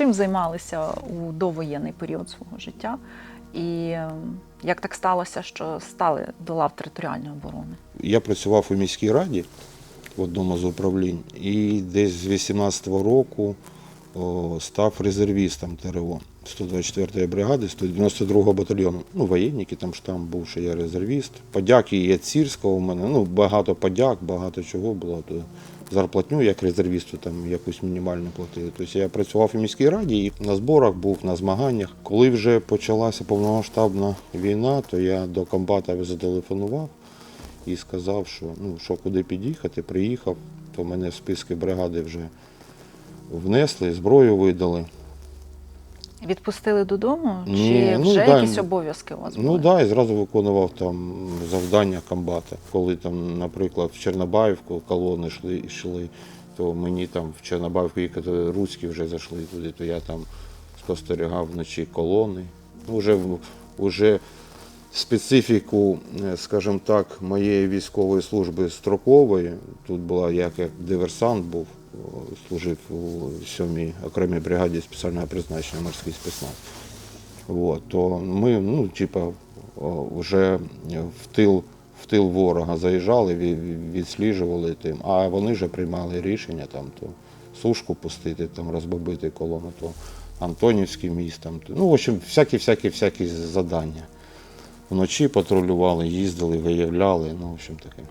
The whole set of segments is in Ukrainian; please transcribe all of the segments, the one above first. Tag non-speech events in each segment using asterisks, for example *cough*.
чим займалися у довоєнний період свого життя? І е, як так сталося, що стали до лав територіальної оборони? Я працював у міській раді в одному з управлінь і десь з 18-го року о, став резервістом ТРО 124-ї бригади, 192-го батальйону. Ну, воєнники, там штамп був, що я резервіст. Подяки і від у мене, ну, багато подяк, багато чого було. Зарплатню як резервісту там якусь мінімальну платили. Тобто я працював у міській раді і на зборах був, на змаганнях. Коли вже почалася повномасштабна війна, то я до комбата зателефонував і сказав, що ну що куди під'їхати, приїхав, то мене в списки бригади вже внесли, зброю видали. Відпустили додому? Ні, Чи ну, вже да, якісь обов'язки у вас були? Ну так, да, і зразу виконував там завдання комбата. Коли там, наприклад, в Чорнобаївку колони йшли, йшли то мені там в Чорнобаївку їхати руські вже зайшли туди, то я там спостерігав вночі колони. Ну, Уже, уже специфіку, е, скажімо так, моєї військової служби строкової, тут була як, як диверсант був, служив у 7-й окремій бригаді спеціального призначення морський спецназ. Вот, то ми, ну, типа, вже в тил, в тил ворога заїжджали, ві- відсліджували тим, а вони вже приймали рішення там, то сушку пустити, там, розбомбити колону, то Антонівський міст, там, ну, в общем, всякі-всякі всякі задання. Вночі патрулювали, їздили, виявляли, ну, в общем таке.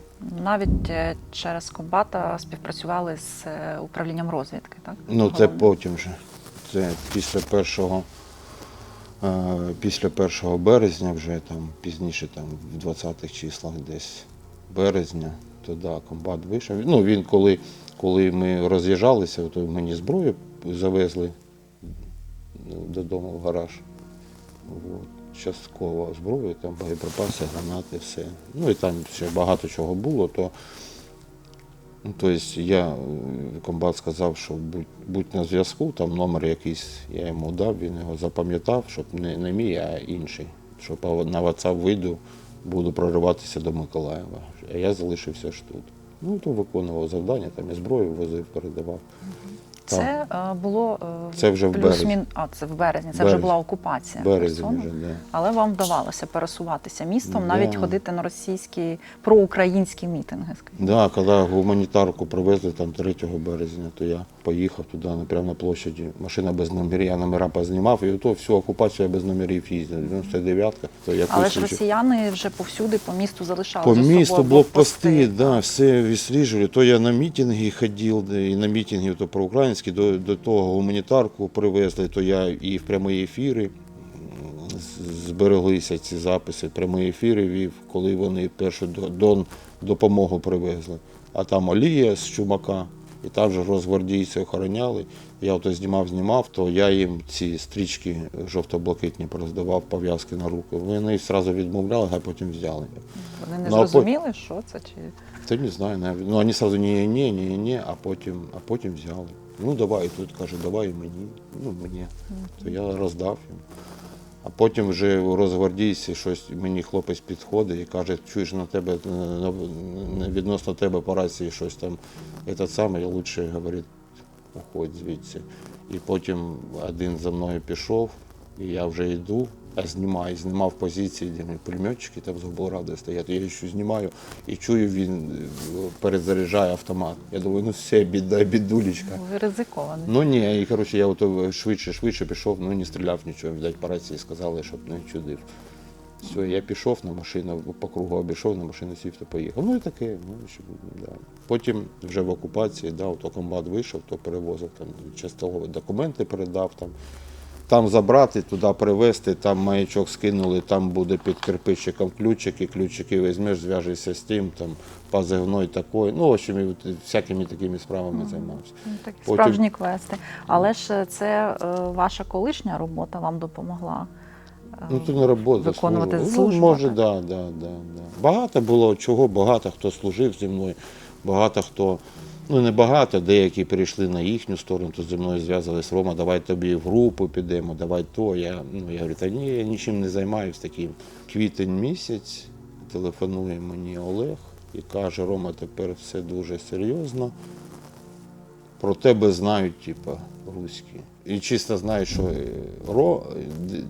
Навіть е, через комбата співпрацювали з е, управлінням розвідки, так? Ну, це потім вже. Це після першого, е, після 1 березня, вже там пізніше, там в 20-х числах десь березня, то да, комбат вийшов. Ну, він коли, коли ми роз'їжджалися, то мені зброю завезли ну, додому в гараж. От. Частково зброю, там боєприпаси, гранати, все. Ну і там ще багато чого було, то Ну, тобто я, комбат сказав, що будь, будь на зв'язку, там номер якийсь я йому дав, він його запам'ятав, щоб не, не мій, а інший. Щоб на WhatsApp вийду, буду прориватися до Миколаєва. А я залишився ж тут. Ну, то виконував завдання, там і зброю возив, передавав. Це е, було е, Це вже в плюс мін... А, це в березні. Це вже була окупація. Березні вже, да. Але вам вдавалося пересуватися містом, Да. навіть ходити на російські проукраїнські мітинги. Так, Да, коли гуманітарку привезли там 3 березня, то я поїхав туди, на- прямо на площаді. Машина без номерів, я номера познімав, і то всю окупацію без номерів їздив. 99-ка, то якось Але ж росіяни вже повсюди по місту залишали По місту блокпости, блокпости. да, все відсліджували. То я на мітинги ходив, і на мітинги то проукраїнські, до, до того гуманітарку привезли, то я і в прямі ефіри збереглися ці записи. Прямі ефіри вів, коли вони першу дон допомогу привезли. А там Олія з Чумака, і там же розгвардійці охороняли. Я ото знімав, знімав, то я їм ці стрічки жовто-блакитні роздавав, пов'язки на руки. Вони одразу відмовляли, а потім взяли. Вони не Ну, зрозуміли, що це чи Та не знаю, навіть. Ну, вони сразу ні, ні, ні, ні, а потім, а потім взяли. Ну давай, і тут каже, давай і мені. Ну мені. То я роздав їм. А потім вже у розгвардійці щось мені хлопець підходить і каже, чуєш на тебе е, відносно тебе по рації щось там. Це саме, я лучше говорить, уходь звідси. І потім один за мною пішов, і я вже йду, знімаю, знімав позиції, де пулеметчики там з облради стоять. Я ще знімаю і чую, він е, перезаряджає автомат. Я думаю, ну все, біда, бідулечка. ви ризиковані. Ну ні, і коротше, я ото швидше, швидше пішов, ну не стріляв нічого, видать, по рації сказали, щоб не чудив. Все, я пішов на машину, по кругу обійшов, на машину сів та поїхав. Ну і таке. Ну, що, да. Потім вже в окупації, да, то комбат вийшов, то перевозив там частково документи передав там. Там забрати, туди привезти, там маячок скинули, там буде під кирпичиком ключики, ключики візьмеш, зв'яжешся з тим, там позивной такий. Ну, в общем, і всякими такими справами займався. Ну, Такі Потім- справжні квести. Але ж це е, ваша колишня робота вам допомогла. е, Ну, то не робота. Виконувати служба. службу, Ну, може, так? да, да, да, да. Багато було чого, багато хто служив зі мною, багато хто, ну не багато, деякі перейшли на їхню сторону, то зі мною зв'язались, Рома, давай тобі в групу підемо, давай то. Я, ну, я говорю, та ні, я нічим не займаюся таким. Квітень місяць телефонує мені Олег і каже, Рома, тепер все дуже серйозно. Про тебе знають, типа, руські. і чисто знають, що е, ро,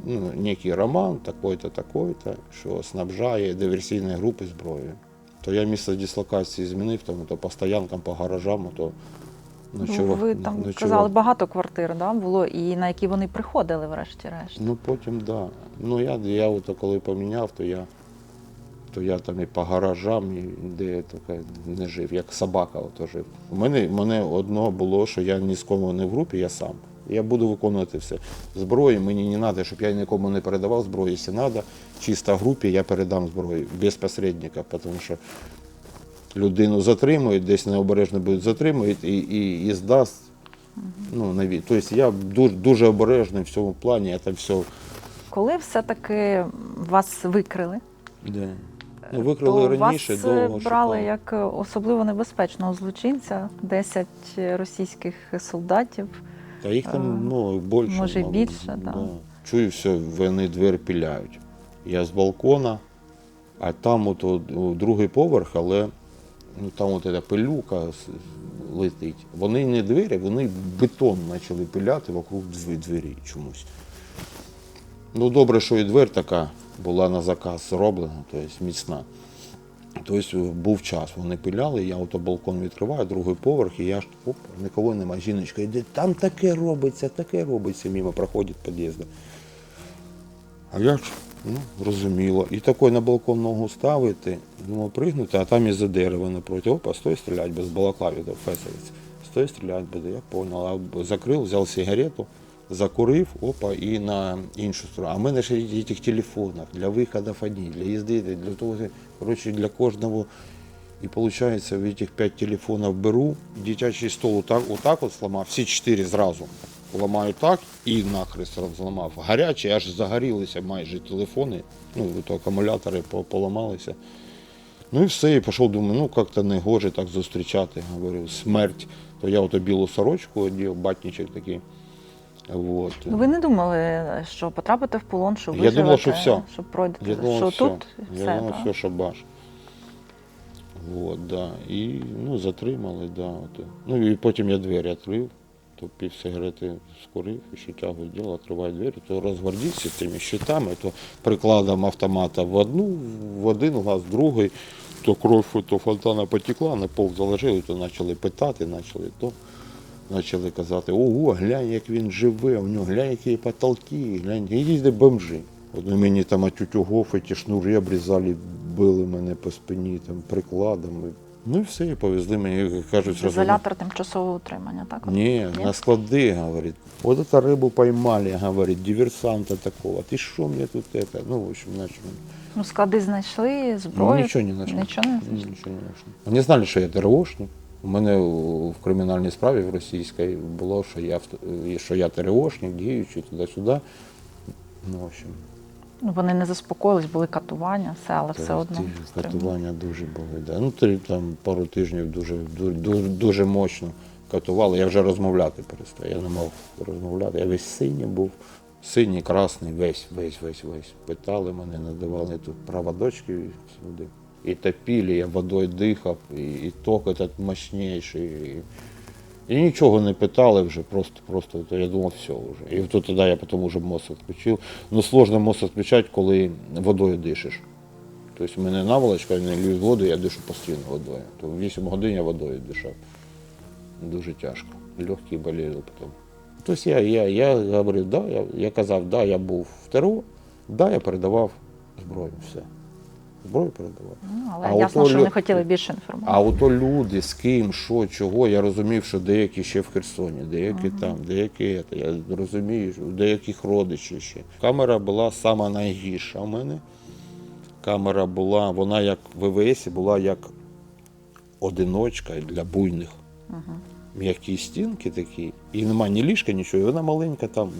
ну, некий роман, такой-то, такой-то, що снабжає диверсійні групи зброєю. То я місце дислокації змінив, тому то по стоянкам, по гаражам, то Ну, ночував. ви там ночував. казали, багато квартир да, було, і на які вони приходили, врешті-решт. Ну потім да. Ну я, я ото коли поміняв, то я, то я там і по гаражам, і де я таке не жив, як собака ото жив. У мене, мене одно було, що я ні з кому не в групі, я сам. Я буду виконувати все. Зброї мені не треба, щоб я нікому не передавав зброю. Якщо треба, чисто групі я передам зброю без посередника, тому що людину затримують, десь необережно будуть затримують і, і, і здасть. Ну, на від. Тобто я дуже, дуже обережний в цьому плані, я там все Коли все-таки вас викрили, Да. Ну, викрили то раніше, вас е, довго брали шукали. як е, особливо небезпечного злочинця, 10 російських солдатів. Та їх там ну, більше. може, мабуть. більше, да. Чую, все, вони двері піляють. Я з балкона, а там от, от, другий поверх, але ну, там от ця пилюка летить. Вони не двері, вони бетон почали пиляти вокруг двері чомусь. Ну, добре, що і двері така була на заказ зроблена, тобто міцна. Тобто був час, вони пиляли, я ото балкон відкриваю, другий поверх, і я ж оп, нікого нема. Жіночка йде, там таке робиться, таке робиться, мимо проходить під'їзду. А я ж, ну, зрозуміло. І такий на балкон ногу ставити, думав пригнути, а там із-за дерева напроти. Опа, стой стріляти без балаклаві, фесовець. Стой стріляти буде, я понял. А закрив, взяв сигарету, закурив, опа, і на іншу сторону. А в мене ще і тих телефонах для виходів одні, для їзди, для того, коротше, для кожного. І виходить, в этих п'ять телефонів беру, дитячий стол отак, отак от сломав, всі чотири зразу. Ламаю так і нахрест зламав. Гарячі, аж загорілися майже телефони, ну, то акумулятори поламалися. Ну і все, і пішов, думаю, ну як-то не гоже так зустрічати. Говорю, смерть. То я ото білу сорочку одів, батнічок такий. Вот. Ну, ви не думали, що потрапите в полон, що Я думав, що все. що пройдете, Я думав, що все. тут Я все. думав, так? все, шабаш. Вот, да. І ну, затримали, да. От. Ну і потім я двері відкрив, то пів сигарети скурив, і ще тягую діло, відкриваю двері, то розгвардійці тими щитами, то прикладом автомата в одну, в один глаз, в другий, то кров то фонтана потекла, на пол заложили, то почали питати, почали то Почали казати, ого, глянь, як він живе, у нього глянь, які потолки, глянь, і їздять бомжи. От мені там атютюгов, ті шнури обрізали, били мене по спині там, прикладами. Ну і все, і повезли мені, кажуть, зразу. Ізолятор тимчасового утримання, так? Не, Нет? на склады, говорит. Вот это рыбу поймали, говорит, диверсанта такого. Ты что мне тут это? Ну, в общем, начали. Ну, склади знайшли, Ну, зброю. нічого не знайшли. Нічого не Ні, знайшли. Нічого не знайшли. Вони знали, що я ТРОшник. У мене в кримінальній справі в російській було, що я, що я ТРОшник, діючий туди-сюди. Ну, в общем, Ну, вони не заспокоїлись, були катування, все, але все одно. катування дуже були. Да. Ну, три, там, пару тижнів дуже, дуже, дуже, мощно катували. Я вже розмовляти перестав. Я не мав розмовляти. Я весь синій був. Синій, красний, весь, весь, весь, весь. Питали мене, надавали тут проводочки сюди. І топили, я водою дихав, і, і ток этот мощніший. І, і нічого не питали вже, просто, просто я думав, все вже. І то тоді я потім вже мозок відключив. Ну, сложно мозок відключати, коли водою дишиш. Тобто в мене наволочка, я не лью воду, я дишу постійно водою. То 8 годин я водою дишав. Дуже тяжко. Легкі боліли потім. Тобто я, я, я говорив, да, я, я казав, да, я був в ТРО, да, я передавав зброю, все. Зброю передавав. Ну, але А ясно, ото що не хотіли більше інформації. А ото люди, з ким, що, чого, я розумів, що деякі ще в Херсоні, деякі там, деякі це. Я розумію, що у деяких родичів ще. Камера була сама найгірша в мене. Камера була, вона як в ВВС була як одиночка для буйних. М'які стінки такі, і нема ні ліжка, нічого. І вона маленька, там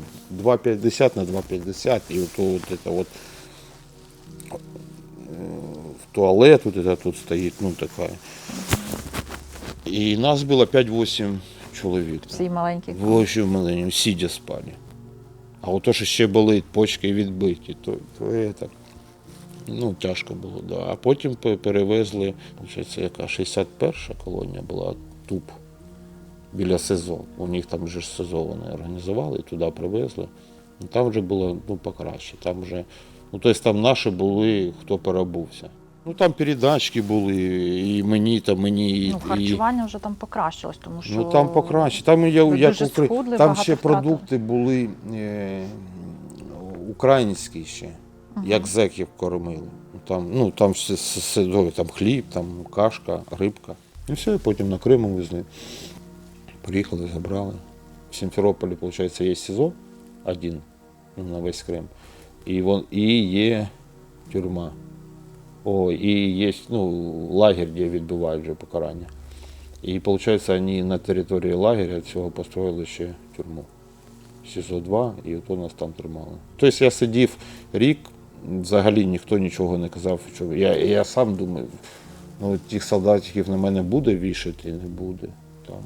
2,50 на 2,50, і от, от, от в туалет вот это тут стоит, ну такая. И нас было 5-8 чоловік. Всі маленькі. В общем, ми сидя спали. А от то, що ще болить, почки відбиті, то, то это, ну, тяжко було, да. А потім пе- перевезли, це яка 61 колонія була, ТУП. біля СИЗО. У них там же ж СИЗО вони організували, і туди привезли. Ну, там вже було ну, покраще. Там вже, ну, тобто там наші були, хто перебувся. Ну там передачки були, і мені, та мені, і, Ну, і, харчування вже там покращилось, тому що Ну там покраще. Там я ви як дуже схудли, там багато ще втратили. продукти були е, українські ще, як зеків кормили. Там, ну, там все, все, все добре, там хліб, там кашка, рибка. І все, і потім на Крим везли. Приїхали, забрали. В Сімферополі, виходить, є СІЗО один ну, на весь Крим. І, вон, і є тюрма. О, і є ну, лагерь, де відбувають вже покарання. І виходить, вони на території лагеря цього построїли ще тюрму. СІЗО-2, і от нас там тримали. Тобто я сидів рік, взагалі ніхто нічого не казав. Що я, я сам думаю, ну тих солдатиків на мене буде вішати, не буде. Там,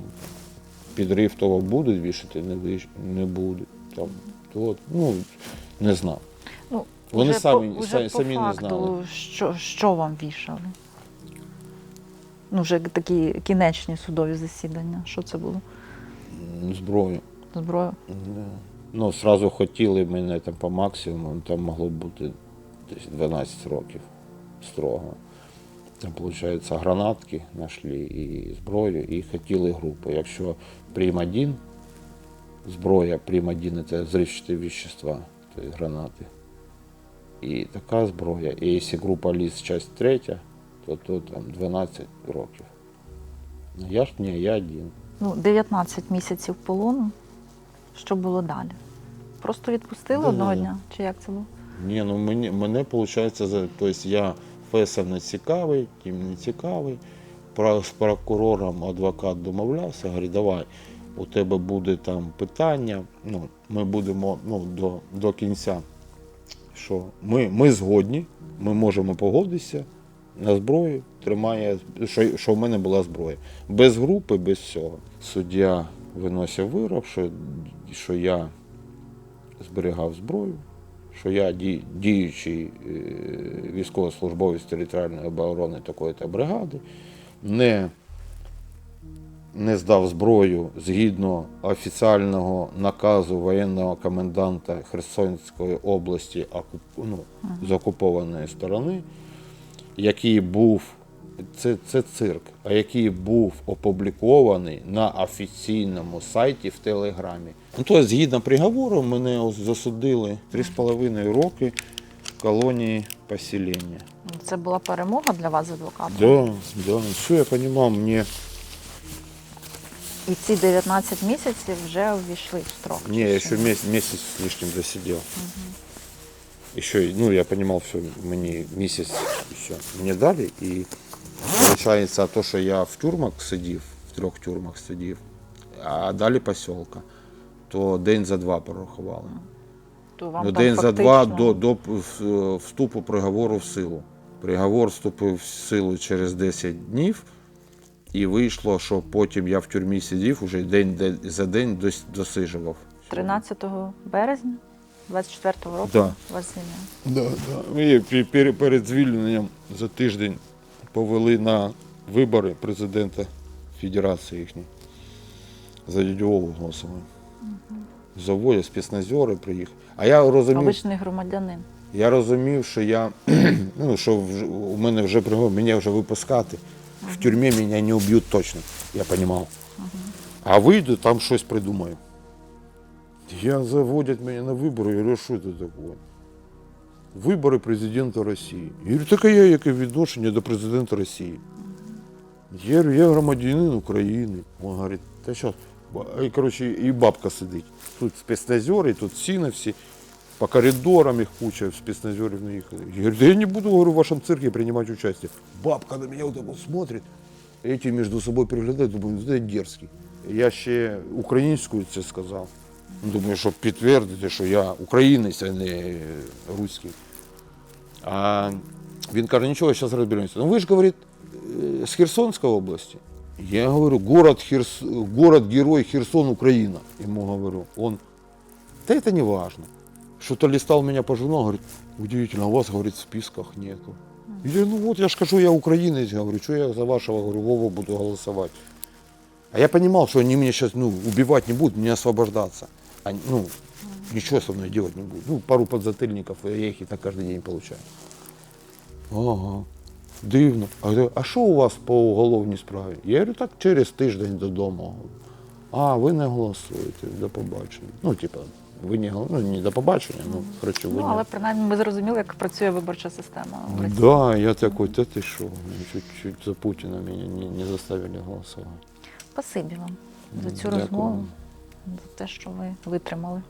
підрив того будуть вішати, не, віш, не буде. Там, то, ну, не знав. Вони вже самі- по, вже самі- по самі не знали. Що, що вам вішали? Ну, вже такі кінечні судові засідання. Що це було? Зброю. Зброю? Да. Ну, сразу хотіли мене там по максимуму, там могло бути десь 12 років строго. Там, виходить, гранатки знайшли і зброю, і хотіли групу. Якщо прим 1, зброя прим 1 це взривчаті вещества, тобто гранати. І така зброя. І якщо група ліс, часть третя, то, то там 12 років. Ну, я ж ні, я один. Ну, 19 місяців полону. Що було далі? Просто відпустили одного дня? Чи як це було? Ні, ну мені, мене виходить, тобто я ФСом не цікавий, тим не цікавий. Про- З прокурором адвокат домовлявся, говорить, давай, у тебе буде там питання, ну, ми будемо ну, до, до кінця. Що ми, ми згодні, ми можемо погодитися на зброю, тримає, що, що в мене була зброя. Без групи, без всього. Суддя виносив вирок, що, що я зберігав зброю, що я діючий е, військовослужбовець територіальної оборони такої-то бригади, не, не здав зброю згідно офіціального наказу воєнного коменданта Херсонської області ну, з окупованої сторони, який був. Це, це цирк, а який був опублікований на офіційному сайті в Телеграмі. Ну, то згідно приговору, мене засудили 3,5 роки в колонії поселення. Це була перемога для вас, адвоката? Да, да, все я понимал, мне І ці 19 місяців вже увійшли в строк. Не, я еще месяц, месяц с лишним досидел. Еще, и- ну, я понимал, все, мне месяц еще мне дали. И получается, то, что я в тюрмах сидів, в трьох тюрмах сидів, а далі поселка, то день за два порахували. То вам Ну, там день за два до, до вступу приговору в силу. Приговор вступив в силу через 10 днів, і вийшло, що потім я в тюрмі сидів, уже день де- за день дос- досижував. 13 березня 24-го року Да. вас звільнили. Да, да. І перед звільненням за тиждень повели на вибори президента Федерації їхньої. За Дідьову голосували. Завоє, спецназери приїхали. А я розумів, Обичний громадянин. я розумів, що я *clears throat* ну, що вже, у мене вже мене вже випускати. В тюрмі мене не вб'ють точно, я розумів. А вийду, там щось придумаю. Я заводять мене на вибори, я говорю, що це таке? Вибори президента Росії. Я говорю, так а я яке відношення до президента Росії? Я говорю, я громадянин України. Він говорить, та що? І, коротше, і бабка сидить. Тут спецназери, тут сіни всі. По коридорам их куча, спецназеров наехали. Я говорю, да я не буду, говорю, в вашем цирке принимать участие. Бабка на меня вот так вот смотрит, эти между собой переглядают, думаю, ну, це дерзкий. Я ще українською це сказав. Думаю, щоб підтвердити, що я українець, а не руський. А він каже, нічого, зараз розберемося. Ну ви ж, говорить, з Херсонської області. Я говорю, город, Херс... город герой Херсон, Украина. Ему говорю, он, да это не важно. Что-то листал меня по журналу, говорит, удивительно, у вас, говорит, в списках нету. Я говорю, ну вот, я ж скажу, я украинец, говорю, что я за вашего, говорю, Вову буду голосовать. А я понимал, что они меня сейчас ну, убивать не будут, мне освобождаться. Они, ну, ничего со мной делать не будут. Ну, пару подзатыльников, я их и так каждый день получаю. Ага. Дивно. А, я говорю, а що у вас по уголовній справі? Я говорю, так через тиждень додому. А, ви не голосуєте, до побачення. Ну, типа, ви не гол- ну, не до побачення, ну, коротше, Ну, не. але принаймні ми зрозуміли, як працює виборча система. в Росії. Да, я такой, да ты что, чуть-чуть за Путина меня не, не заставили голосовать. Спасибі вам за цю Дякую. розмову, за те, що ви витримали.